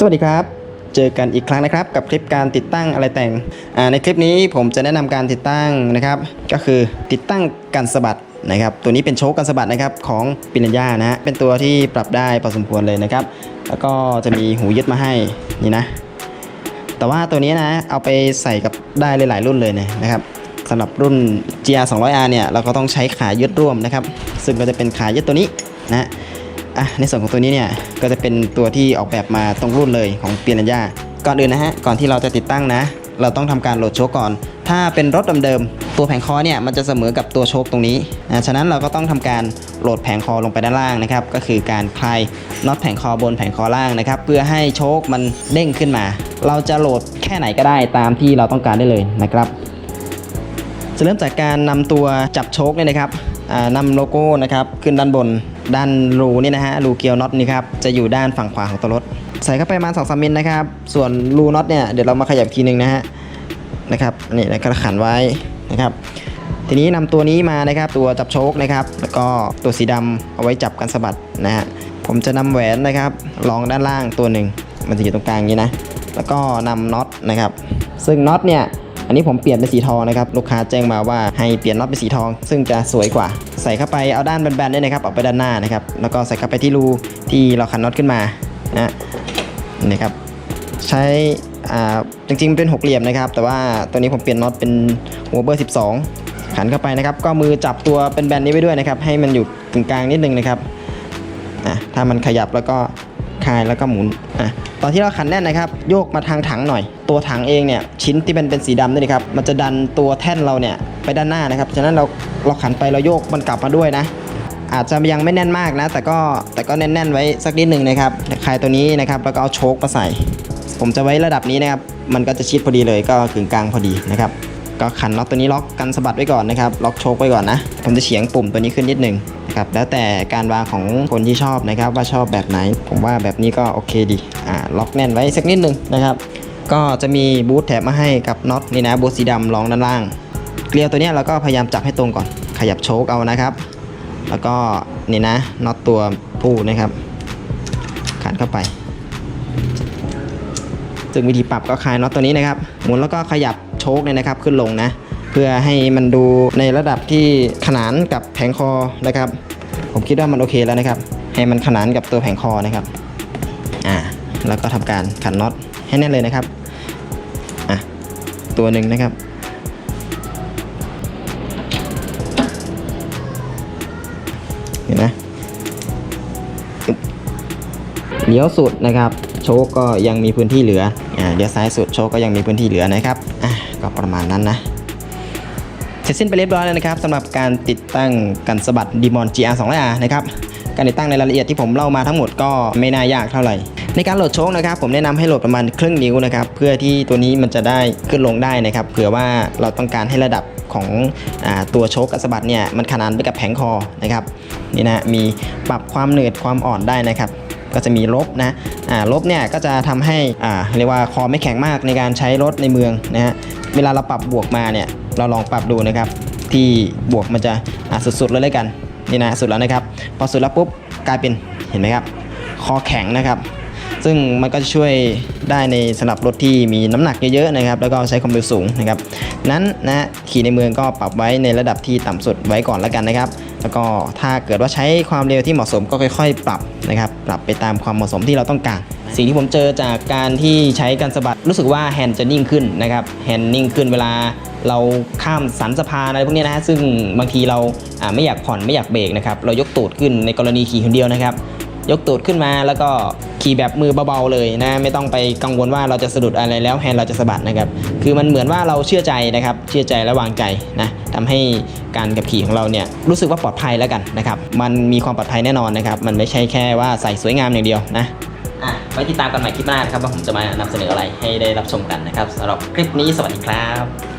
สวัสดีครับ เจอกันอีกครั้งนะครับ กับคลิปการติดตั้งอะไรแต่งในคลิปนี้ผมจะแนะนำการติดตั้งนะครับ ก็คือติดตั้งกันสะบัดนะครับ ตัวนี้เป็นโชคกันสะบัดนะครับของปินัญญานะฮะเป็นตัวที่ปรับได้พอสมควรเลยนะครับ แล้วก็จะมีหูยึดมาให้นี่นะ แต่ว่าตัวนี้นะเอาไปใส่กับได้หลายๆรุ่นเลยนยนะครับสำหรับรุ่น GR 200R เนี่ยเราก็ต้องใช้ขายึดร่วมนะครับ ซึ่งก็จะเป็นขายึดตัวนี้นะ อะในส่วนของตัวนี้เนี่ยก็จะเป็นตัวที่ออกแบบมาตรงรุ่นเลยของเปียนัญญาก่อนอื่นนะฮะก่อนที่เราจะติดตั้งนะ เราต้องทำการโหลดโชคก่อน ถ้าเป็นรถเดิมๆตัวแผงคอเนี่ยมันจะเสมอกับตัวโชคตรงนี้นะฉะนั้นเราก็ต้องทำการโหลดแผงคอลงไปด้านล่างนะครับก็คือการคลายน็อตแผงคอบนแผงคอล่างนะครับเพื่อให้โชคมันเด้งขึ้นมา เราจะโหลดแค่ไหนก็ได้ตามที่เราต้องการได้เลยนะครับจะเริ่มจากการนำตัวจับโชคเนี่ยนะครับอ่านำโลโก้นะครับขึ้นด้านบน ด้านรูนี่นะฮะรูเกียวน็อตนี่ครับจะอยู่ด้านฝั่งขวาของตัวรถ ใส่เข้าไปประมาณ2อสมิลนะครับ ส่วนรูน็อตเนี่ยเดี๋ยวเรามาขยับอีกทีหนึงนะฮะนะครับนี่แล้วก็ขันไว้นะครับ ทีนี้นำตัวนี้มานะครับตัวจับโชคนะครับ แล้วก็ตัวสีดำเอาไว้จับกันสะบัดนะฮะผมจะนำแหวนนะครับรองด้านล่างตัวหนึ่งมันจะอยู่ตรงกลางอย่างนี้นะแล้วก็นำน็อตนะครับ ซึ่งน็อตเนี่ย อันนี้ผมเปลี่ยนเป็นสีทองนะครับลูกค้าแจ้งมาว่าให้เปลี่ยนน็อตเป็นสีทอง ซึ่งจะสวยกว่า ใส่เข้าไปเอาด้านแบนๆเนี่ยนะครับออกไปด้านหน้านะครับแล้วก็ใส่เข้าไปที่รูที่เราขันน็อตขึ้นมานะนี่ครับใช้อ่าจริงๆเป็นหกเหลี่ยมนะครับ แต่ว่าตัวนี้ผมเปลี่ยนน็อตเป็นหัวเบอร์ 12 ขันเข้าไปนะครับ ก็มือจับตัวเป็นแบนนี้ไว้ด้วยนะครับ ให้มันอยู่กึ่งกลางนิดนึงนะครับอะถ้ามันขยับแล้วก็คลายแล้วก็หมุนอะตอนที่เราขันแน่นนะครับ โยกมาทางถังหน่อย ตัวถังเองเนี่ยชิ้นที่เป็นเป็นสีดำนี่นะครับมันจะดันตัวแท่นเราเนี่ยไปด้านหน้านะครับฉะนั้นเราเราขันไปเราโยกมันกลับมาด้วยนะ อาจจะยังไม่แน่นมากนะ แต่ก็แต่ก็แน่นๆไว้สักนิดหนึ่งนะครับคลายตัวนี้นะครับแล้วก็เอาโชคมาใส่ ผมจะไว้ระดับนี้นะครับมันก็จะชิดพอดีเลยก็กึ่งกลางพอดีนะครับก็ขันน็อตตัวนี้ล็อกกันสะบัดไว้ก่อนนะครับล็อกโชคไว้ก่อนนะผมจะเฉียงปุ่มตัวนี้ขึ้นนิดหนึ่งนะครับแล้วแต่การวางของคนที่ชอบนะครับว่าชอบแบบไหน ผมว่าแบบนี้ก็โอเคดีอ่าล็อกแน่นไว้สักนิดหนึงนะครับ ก็จะมีบูทแถมมาให้กับน็อตนี่นะบูทสีดำรองด้านล่าง เกลียวตัวนี้เราก็พยายามจับให้ตรงก่อน ขยับโชคเอานะครับ แล้วก็นี่นะน็อตตัวผู้นะครับขันเข้าไปซึ่งวิธีปรับก็คลายน็อตตัวนี้นะครับ หมุนแล้วก็ขยับโชคเนี่ยนะครับขึ้นลงนะ เพื่อให้มันดูในระดับที่ขนานกับแผงคอนะครับ ผมคิดว่ามันโอเคแล้วนะครับ ให้มันขนานกับตัวแผงคอนะครับ อ่า แล้วก็ทำการขันน็อตให้แน่นเลยนะครับ ตัวหนึ่งนะครับ เห็นไหมเลี้ยวสุดนะครับ โชคก็ยังมีพื้นที่เหลืออ่าเลี้ยวซ้ายสุดโชคก็ยังมีพื้นที่เหลือนะครับอะก็ประมาณนั้นนะเสร็จสิ้นไปเรียบร้อยแล้วนะครับสำหรับการติดตั้งกันสะบัดดีมอน GR 2 0 0 R นะครับการติดตั้งในรายละเอียดที่ผมเล่ามาทั้งหมดก็ไม่น่ายากเท่าไหร่ ในการโหลดโชคนะครับผมแนะนำให้โหลดประมาณครึ่งนิ้วนะครับเพื่อที่ตัวนี้มันจะได้ขึ้นลงได้นะครับเผื่อว่าเราต้องการให้ระดับของอตัวโชคกับสะบัดเนี่ยมันขนานไปกับแผงคอนะครับนี่นะมีปรับความเหนืดความอ่อนได้นะครับก็จะมีลบนะลบเนี่ยก็จะทำให้เรียกว่าคอไม่แข็งมากในการใช้รถในเมืองนะฮะเวลาเราปรับบวกมาเนี่ยเราลองปรับดูนะครับที่บวกมันจะสุดๆเลยเลยกันนี่นะสุดแล้วนะครับ พอสุดแล้วปุ๊บกลายเป็นเห็นไหมครับ คอแข็งนะครับ ซึ่งมันก็จะช่วยได้ในสำหรับรถที่มีน้ำหนักเยอะๆนะครับ แล้วก็ใช้ความเร็วสูงนะครับนั้นนะขี่ในเมืองก็ปรับไว้ในระดับที่ต่ำสุดไว้ก่อนแล้วกันนะครับ แล้วก็ถ้าเกิดว่าใช้ความเร็วที่เหมาะสมก็ค่อย ๆ ปรับนะครับ ปรับไปตามความเหมาะสมที่เราต้องการสิ่งที่ผมเจอจากการที่ใช้การสะบัดรู้สึกว่าแฮนด์จะนิ่งขึ้นนะครับแฮนด์นิ่งขึ้นเวลาเราข้ามสันสะพานอะไรพวกนี้นะฮะซึ่งบางทีเราไม่อยากผ่อนไม่อยากเบรกนะครับเรายกตูดขึ้นในกรณีขี่คนเดียวนะครับ ยกตูดขึ้นมาแล้วก็ขี่แบบมือเบาๆเลยนะ ไม่ต้องไปกังวลว่าเราจะสะดุดอะไรแล้วแฮนด์เราจะสะบัดนะครับ คือมันเหมือนว่าเราเชื่อใจนะครับ เชื่อใจและวางใจนะทำให้การขับขี่ของเราเนี่ยรู้สึกว่าปลอดภัยแล้วกันนะครับ มันมีความปลอดภัยแน่นอนนะครับ มันไม่ใช่แค่ว่าใส่สวยงามอย่างเดียวนะอะไว้ติดตามกันใหม่คลิปหน้านะครับว่าผมจะมานำเสนออะไรให้ได้รับชมกันนะครับสำหรับคลิปนี้สวัสดีครับ